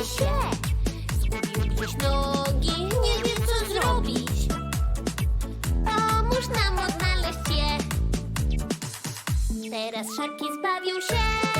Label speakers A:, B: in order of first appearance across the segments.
A: jeszcze się. Zgubił gdzieś nogi, nie wiem co zrobić. Pomóż nam odnaleźć je. Teraz szarki zbawią się.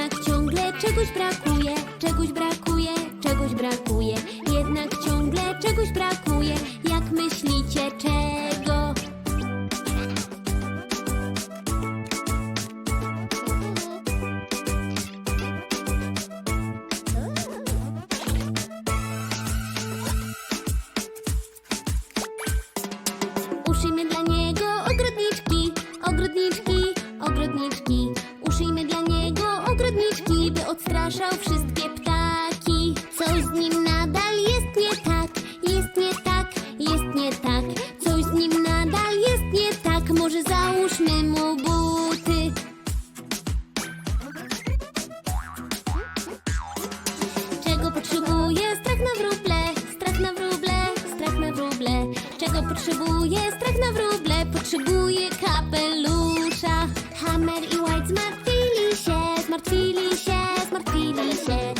A: jednak ciągle czegoś brakuje, czegoś brakuje. wróble. Czego potrzebuje Strach na wróble? Potrzebuje kapelusza. Hammer i White zmartwili się Zmartwili się, zmartwili się.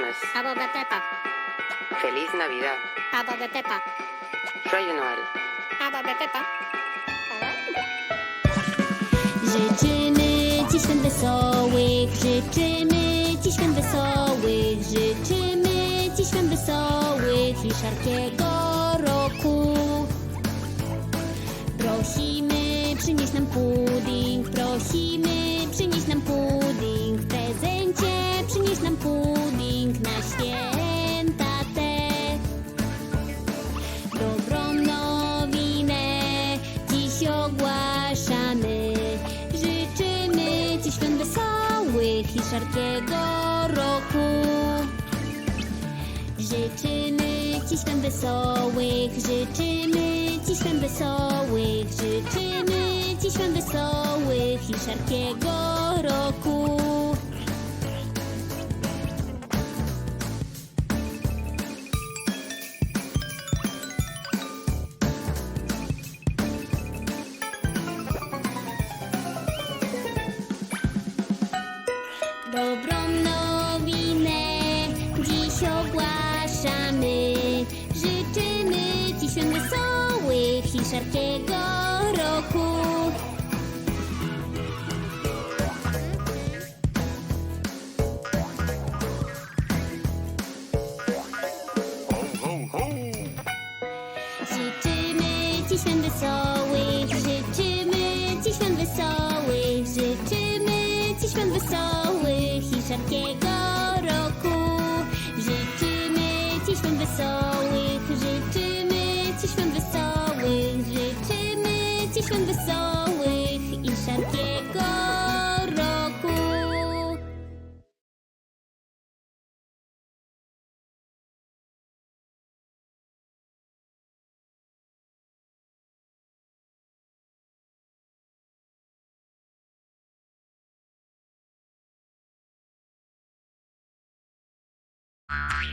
B: Christmas.
C: Abo de
B: Feliz Navidad.
C: Abo de Pepa.
B: Joyeux Noël.
C: Abo de
A: Życzymy Ci świąt wesołych, życzymy Ci świąt wesołych, życzymy Ci świąt wesołych i szarkiego roku. Prosimy, przynieś nam pudding, prosimy, wesołych życzymy, dziś wam wesołych życzymy, dziś wam wesołych i szarkiego roku. i szerokiego roku. Życzymy ci świąt wesołych, życzymy ci świąt życzymy ci świąt i szerokiego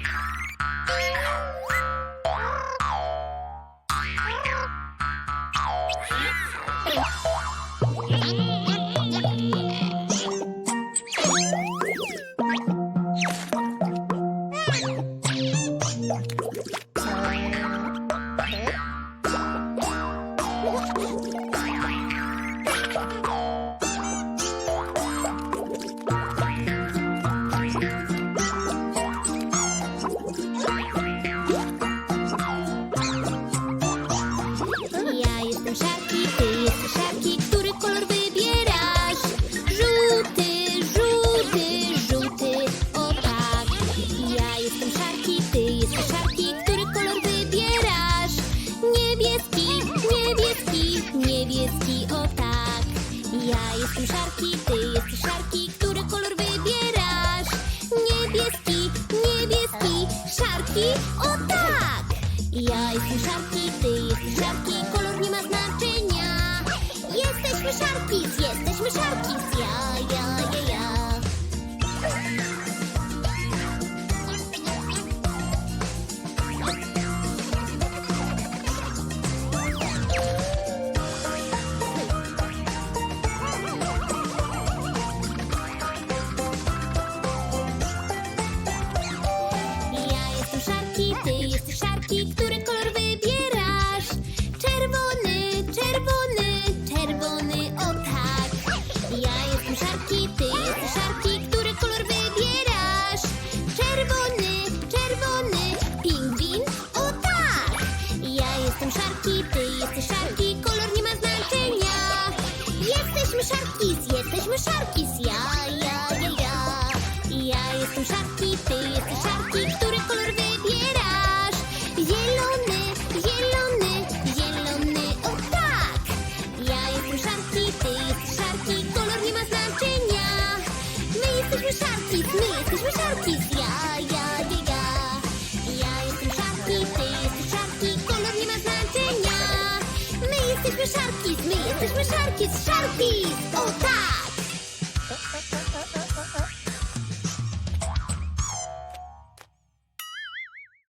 A: Bye. jestem szarki, ty jesteś szarki, który kolor wybierasz? Niebieski, niebieski, szarki, o tak! Ja jestem szarki, ty jesteś szarki, kolor nie ma znaczenia. Jesteśmy szarki, jesteśmy szarki, ja. Puppies!